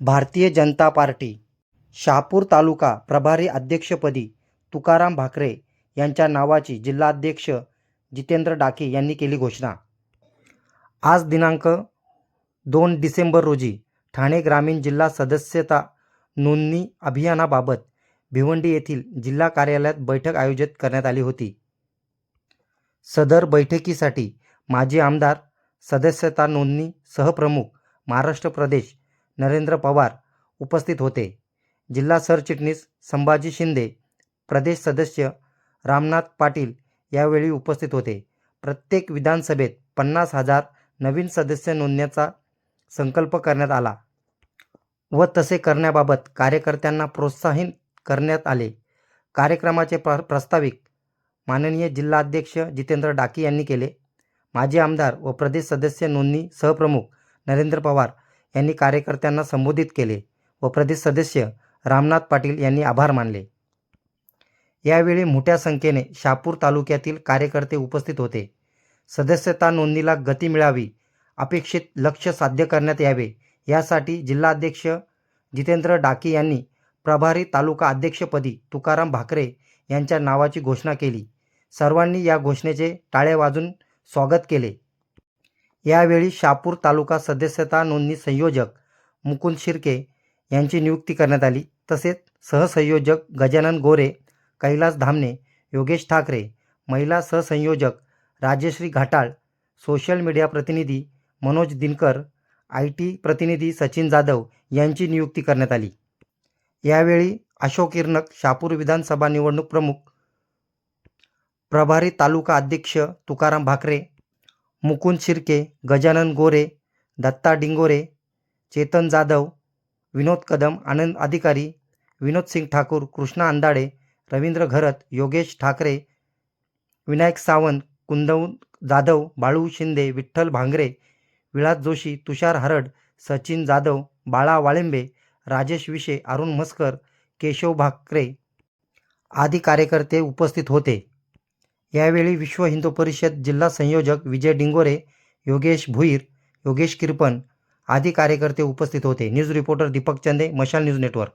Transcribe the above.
Bharatiya Janata party Shahapur तालुका प्रभारी अध्यक्षपदी तुकाराम भाकरे यांच्या नावाची जिल्हाध्यक्ष जितेंद्र डाके यांनी केली घोषणा. आज दिनांक दोन डिसेंबर रोजी ठाणे ग्रामीण जिल्हा सदस्यता नोंदणी अभियानाबाबत भिवंडी येथील जिल्हा कार्यालयात बैठक आयोजित करण्यात आली होती. सदर बैठकीसाठी माजी आमदार सदस्यता नोंदणी सहप्रमुख महाराष्ट्र प्रदेश नरेंद्र पवार उपस्थित होते. जिल्हा सरचिटणीस संभाजी शिंदे प्रदेश सदस्य रामनाथ पाटील यावेळी उपस्थित होते. प्रत्येक विधानसभेत पन्नास हजार नवीन सदस्य नोंदण्याचा संकल्प करण्यात आला व तसे करण्याबाबत कार्यकर्त्यांना प्रोत्साहित करण्यात आले. कार्यक्रमाचे प्र प्रस्ताविक माननीय जिल्हाध्यक्ष जितेंद्र डाकी यांनी केले. माजी आमदार व प्रदेश सदस्य नोंदणी सहप्रमुख नरेंद्र पवार यांनी कार्यकर्त्यांना संबोधित केले व प्रदेश सदस्य रामनाथ पाटील यांनी आभार मानले. यावेळी मोठ्या संख्येने शापूर तालुक्यातील कार्यकर्ते उपस्थित होते. सदस्यता नोंदणीला गती मिळावी अपेक्षित लक्ष्य साध्य करण्यात यावे यासाठी जिल्हाध्यक्ष जितेंद्र डाके यांनी प्रभारी तालुका अध्यक्षपदी तुकाराम भाकरे यांच्या नावाची घोषणा केली. सर्वांनी या घोषणेचे टाळे वाजून स्वागत केले. यावेळी शापूर तालुका सदस्यता नोंदणी संयोजक मुकुंद शिर्के यांची नियुक्ती करण्यात आली. तसेच सहसंयोजक गजानन गोरे कैलास धामणे योगेश ठाकरे महिला सहसंयोजक राजश्री घाटाळ सोशल मीडिया प्रतिनिधी मनोज दिनकर आय टी प्रतिनिधी सचिन जाधव यांची नियुक्ती करण्यात आली. यावेळी अशोक इर्नक शापूर विधानसभा निवडणूक प्रमुख प्रभारी तालुका अध्यक्ष तुकाराम भाकरे मुकुंद शिर्के गजानन गोरे दत्ता डिंगोरे चेतन जाधव विनोद कदम आनंद अधिकारी विनोद सिंग ठाकूर कृष्णा अंदाडे रवींद्र घरत योगेश ठाकरे विनायक सावंत कुंदव जाधव बाळू शिंदे विठ्ठल भांगरे विलास जोशी तुषार हरड सचिन जाधव बाळा वाळिंबे राजेश विशे अरुण म्हस्कर केशव भाकरे आदी कार्यकर्ते उपस्थित होते. यावेळी विश्व हिंदू परिषद जिल्हा संयोजक विजय डिंगोरे योगेश भुईर योगेश किरपन आदी कार्यकर्ते उपस्थित होते. न्यूज रिपोर्टर दीपक चंदे मशाल न्यूज नेटवर्क.